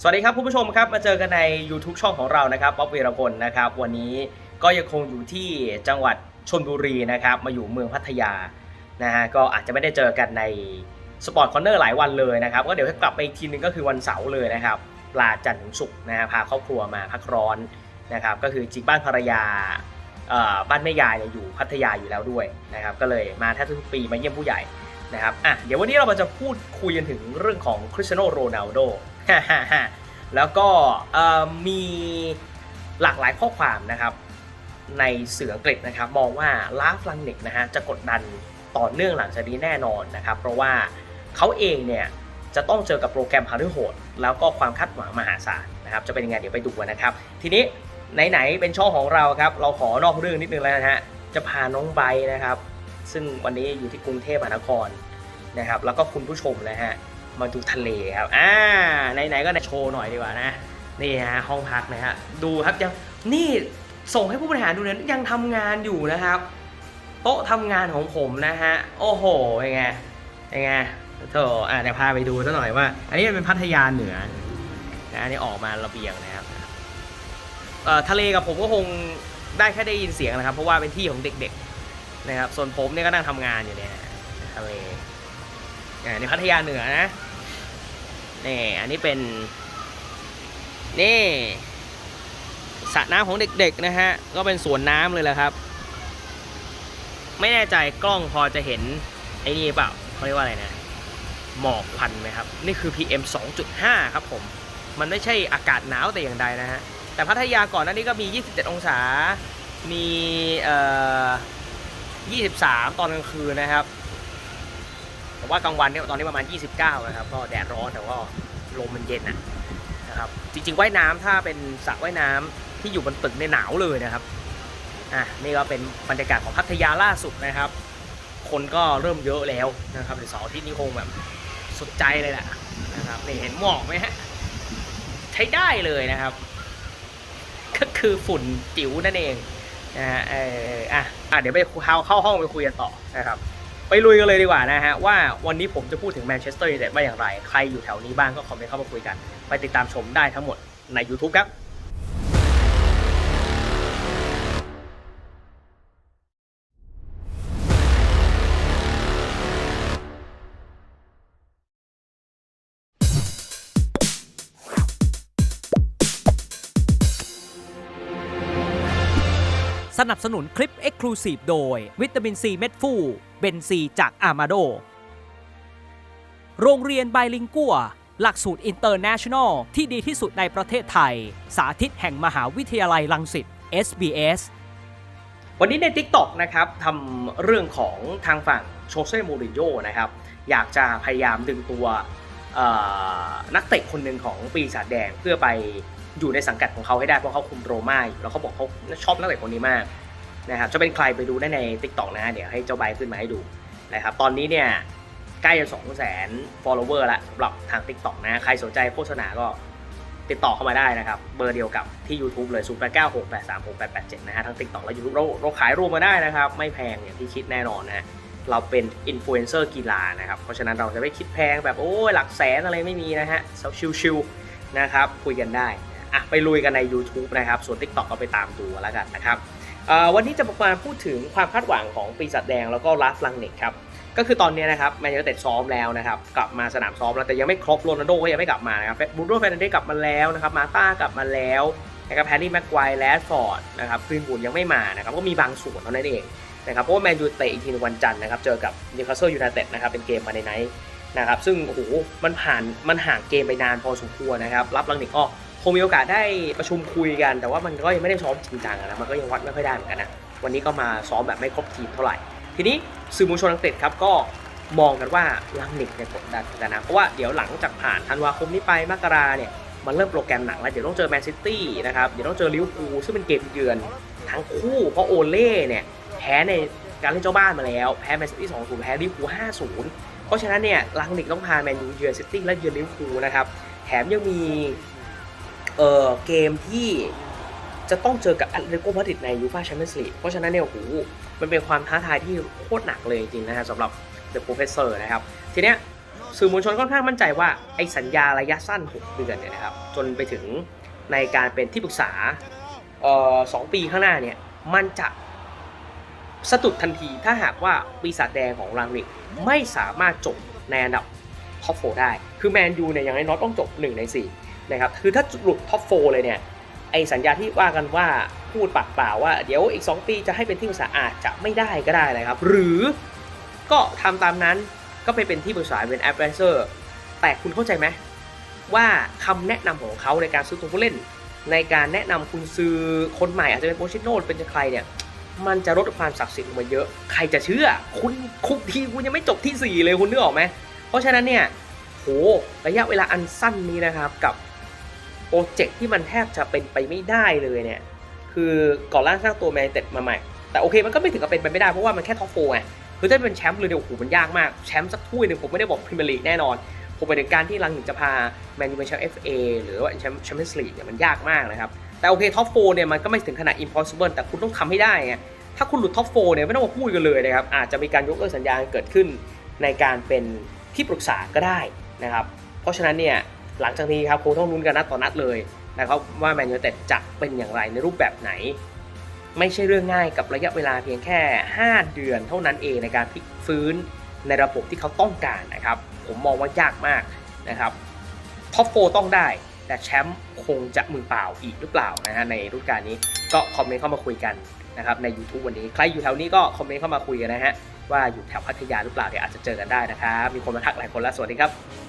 สวัสดีครับคุณผู้ชมครับมาเจอกันใน YouTube ช่องของเรานะครับป๊อปวีรพลนะครับวันนี้ก็ยังคงอยู่ที่จังหวัดชนบุรีนะครับมาอยู่เมืองพัทยานะฮะก็อาจจะไม่ได้เจอกันในสปอร์ตคอนเนอร์หลายวันเลยนะครับก็เดี๋ยวถ้ากลับไปอีกทีนึงก็คือวันเสาร์เลยนะครับปลาจันทร์ถึงศุกร์นะฮะพาครอบครัวมาพักร้อนนะครับก็คือจริงบ้านภรรยาบ้านแม่ยายเนี่ยอยู่พัทยาอยู่แล้วด้วยนะครับก็เลยมาแทบทุกปีมาเยี่ยมผู้ใหญ่นะครับอะเดี๋ยววันนี้เรามาจะพูดคุยกันถึงเรื่องของคริสเตียโนโรนัลโด แล้วก็มีหลากหลายข้อความนะครับ ในเสืออังกฤษนะครับ มองว่าลาฟลังนิกนะฮะจะกดดันต่อเนื่องหลังจากนี้แน่นอนนะครับ เพราะว่าเขาเองเนี่ยจะต้องเจอกับโปรแกรมฮาร์ดโหด แล้วก็ความคาดหวังมหาศาลนะครับ จะเป็นยังไงเดี๋ยวไปดูกันนะครับ ทีนี้ไหนๆเป็นช่องของเราครับ เราขอนอกเรื่องนิดนึงแล้วนะฮะจะพาน้องไบนะครับ ซึ่งวันนี้อยู่ที่กรุงเทพมหานครนะครับ แล้วก็คุณผู้ชมนะฮะ มาดูทะเลครับอ่าไหนๆก็โชว์หน่อยดีกว่านะนี่ฮะห้องพักนะฮะดูครับยังนี่ส่งให้ผู้บริหารดูเนี่ยยังทำงานอยู่นะครับ โต๊ะทำงานของผมนะฮะโอ้โหยังไงยังไงโถอะเดี๋ยวพาไปดูซะหน่อยว่า อันนี้เป็นพัทยาเหนือนะอันนี้ออกมาระเบียงนะครับเอ่อทะเลกับผมก็คงได้แค่ได้ยินเสียงนะครับ เพราะว่าเป็นที่ของเด็กๆนะครับส่วนผมเนี่ยก็นั่งทำงานอยู่เนี่ยทะเลอ่าในพัทยาเหนือนะ นี่อันนี้เป็น นี่สระน้ำของเด็กๆนะฮะ ก็เป็นสวนน้ำเลยแหละครับ ไม่แน่ใจกล้องพอจะเห็นไอ้นี่เปล่าเขาเรียกว่าอะไรนะ หมอกควันไหมครับ นี่คือ PM 2.5 ครับผม มันไม่ใช่อากาศหนาวแต่อย่างใดนะฮะ แต่พัทยาก่อนหน้านี้ก็มี 27 องศา มีเอ่อ23 ตอนกลางคืนนะครับ ว่ากลางวันเนี่ยตอนนี้ประมาณ 29นะครับก็แดดร้อนแต่ว่าลมมันเย็นนะนะครับจริงๆว่ายน้ำถ้าเป็นสระว่ายน้ำที่อยู่บนตึกในยหนาวเลยนะครับอะนี่ก็เป็นบรรยากาศของพัทยาล่าสุดนะครับ คนก็เริ่มเยอะแล้วนะครับในเสาร์อที่นี้คงแบบสุดใจเลยแหละนะครับนี่เห็นหมอกไหมฮะใช้ได้เลยนะครับ ก็คือฝุ่นจิ๋วนั่นเองนะฮะเอออะอะเดี๋ยวไปเข้าห้องไปคุยกันต่อนะครับ ไปลุยกันเลยดีกว่านะฮะว่าวันนี้ผมจะพูดถึงแมนเชสเตอร์ยูไนเต็ดว่าอย่างไร ใครอยู่แถวนี้บ้างก็คอมเมนต์เข้ามาคุยกัน ไปติดตามชมได้ทั้งหมดใน YouTube ครับ สนับสนุนคลิป Exclusive โดย วิตามินซีเม็ดฟูเบนซีจากอามาโด โรงเรียนไบลิงกัว หลักสูตรอินเตอร์เนชั่นแนลที่ดีที่สุดในประเทศไทย สาธิตแห่งมหาวิทยาลัยลังสิต SBS วันนี้ใน TikTok นะครับทำเรื่องของทางฝั่งโชเซ่มูรินโญ่นะครับ อยากจะพยายามดึงตัวนักเตะคนหนึ่งของปีศาจแดงเพื่อไป อยู่ในสังกัดของเขาให้ได้เพราะเขาคุมโรม่าอยู่แล้วเขาบอกเขาชอบนักเตะคนนี้มากนะครับจะเป็นใครไปดูได้ใน TikTok นะฮะเดี๋ยวให้เจ้าใบขึ้นมาให้ดูนะครับตอนนี้เนี่ยใกล้จะ2 0 0 0 0 0 follower ล้วสำหรับทาง TikTok นะ ใครสนใจโฆษณาก็ติดต่อเข้ามาได้นะครับ เบอร์เดียวกับที่ YouTube เลย 0 8 9 6 8 3 6 8 8 7 นะฮะทั้ง TikTok และ YouTube เราเราขายรวมมาได้นะครับ ไม่แพงอย่างที่คิดแน่นอนนะ เราเป็นอินฟลูเอนเซอร์กีฬานะครับ เพราะฉะนั้นเราจะไม่คิดแพงแบบ โอ้ยหลักแสนอะไรไม่มีนะฮะชิวๆนะครับ คุยกันได้ อะไปลุยกันใน YouTube นะครับ ส่วน TikTok ก็ไปตามดูแล้วกันนะครับวันนี้จะมาพูดถึงความคาดหวังของปีศาจแดงแล้วก็ลาฟลังเน็กครับก็คือตอนนี้นะครับแมนยูเต็ดซ้อมแล้วนะครับกลับมาสนามซ้อมแล้วแต่ยังไม่ครบโรนัลโดก็ยังไม่กลับมานะครับบูโรแฟนเดกลับมาแล้วนะครับมาต้ากลับมาแล้วนะครับแฮร์รี่แม็กควายแลสฟอร์ดนะครับกรีนวูดยังไม่มานะครับก็มีบางส่วนเท่านั้นเองนะครับเพราะว่าแมนยูเตะอีกทีในวันจันทร์นะครับเจอกับนิวคาสเซิลยูไนเต็ดนะครับเป็นเกมมาในไนท์นะครับซึ่งโอ้โหมันผ่านมันห่างเกมไปนานพอสมควรนะครับรับลังนิกก็ คงมีโอกาสได้ประชุมคุยกัน แต่ว่ามันก็ยังไม่ได้ซ้อมจริงจังนะมันก็ยังวัดไม่ค่อยได้เหมือนกันนะวันนี้ก็มาซ้อมแบบไม่ครบทีมเท่าไหร่ ทีนี้สื่อมวลชนอังกฤษครับก็มองกันว่าลังนิกเนี่ยกดดันกันนะเพราะว่าเดี๋ยวหลังจากผ่านธันวาคมนี้ไปมกราเนี่ยมันเริ่มโปรแกรมหนักแล้วเดี๋ยวต้องเจอแมนซิตี้นะครับเดี๋ยวต้องเจอลิเวอร์พูลซึ่งเป็นเกมเยือนทั้งคู่เพราะโอเล่เนี่ยแพ้ในการเล่นเจ้าบ้านมาแล้ว แพ้แมนซิตี้2 0แพ้ลิเวอร์พูล5 0เพราะฉะนั้นเนี่ยลังนิกต้องพาแมนยูเยือนซิตี้และเยือนลิเวอร์พูลนะครับแถมยังมี เอ่อเกมที่จะต้องเจอกับแอตเลติโกมาดริดในยูฟ่าแชมเปี้ยนส์ลีกเพราะฉะนั้นเนี่ยโอ้โหมันเป็นความท้าทายที่โคตรหนักเลยจริงๆนะฮะสำหรับ The Professor นะครับ ทีเนี้ยสื่อมวลชนค่อนข้างมั่นใจว่าไอ้สัญญาระยะสั้น 6 เดือนเนี่ยนะครับ จนไปถึงในการเป็นที่ปรึกษาเอ่อสองปีข้างหน้าเนี่ย มันจะสะดุดทันทีถ้าหากว่าปีศาจแดงของรังนิกไม่สามารถจบในอันดับท็อปโฟได้ คือแมนยูเนี่ยอย่างน้อยต้องจบ 1 ใน 4 นะครับคือถ้าหลุดท็อปโฟเลยเนี่ยไอสัญญาที่ว่ากันว่าพูดปากเปล่าว่าเดี๋ยวอีก 2 ปีจะให้เป็นที่ปรึกษาอาจจะไม่ได้ก็ได้นะครับ หรือก็ทำตามนั้นก็ไปเป็นที่ปรึกษาเป็นแอดไวเซอร์แต่คุณเข้าใจไหมว่าคำแนะนำของเขาในการซื้อตัวผู้เล่น ในการแนะนำคุณซื้อคนใหม่อาจจะเป็นโปรชิโนเป็นใครเนี่ยมันจะลดความศักดิ์สิทธิ์ลงมาเยอะ ใครจะเชื่อ คุณคุกทีคุณยังไม่จบที่ 4 เลยคุณนึกออกไหมเพราะฉะนั้นเนี่ยโหระยะเวลาอันสั้นนี้นะครับกับ โปรเจกต์ที่มันแทบจะเป็นไปไม่ได้เลยเนี่ย คือก่อนร่างสร้างตัวแมนเต็ดมาใหม่ แต่โอเคมันก็ไม่ถึงกับเป็นไปไม่ได้เพราะว่ามันแค่ท็อปโฟไงคือถ้าเป็นแชมป์เลยเนี่ยโอ้โหมันยากมาก แชมป์สักถ้วยหนึ่งผมไม่ได้บอกพรีเมียร์ลีกแน่นอน ผมไปถึงการที่รังหนึ่งจะพาแมนยูเป็นแชมป์ FA หรือว่าแชมป์แชมเปี้ยนส์ลีกเนี่ยมันยากมากนะครับ แต่โอเคท็อปโฟเนี่ยมันก็ไม่ถึงขนาด impossible แต่คุณต้องทำให้ได้ไงถ้าคุณหลุดท็อปโฟเนี่ยไม่ต้องมาพูดกันเลยนะครับอาจจะมีการยกเลิกสัญญาเกิดขึ้นในการเป็นที่ปรึกษาก็ได้นะครับ เพราะฉะนั้นเนี่ย หลังจากนี้ครับคงต้องลุ้นกันนัดต่อนัดเลยนะครับว่าแมนยูเต็ดจะเป็นอย่างไรในรูปแบบไหน ไม่ใช่เรื่องง่ายกับระยะเวลาเพียงแค่ 5 เดือนเท่านั้นเองในการพลิกฟื้นในระบบที่เขาต้องการนะครับ ผมมองว่ายากมากนะครับท็อปโฟต้องได้ แต่แชมป์คงจะมือเปล่าอีกหรือเปล่านะฮะในรุ่นการนี้ก็คอมเมนต์เข้ามาคุยกันนะครับใน YouTube วันนี้ใครอยู่แถวนี้ก็คอมเมนต์เข้ามาคุยกันนะฮะว่าอยู่แถวพัทยาหรือเปล่าเดี๋ยวอาจจะเจอกันได้นะครับมีคนมาทักหลายคนแล้วสวัสดีครับ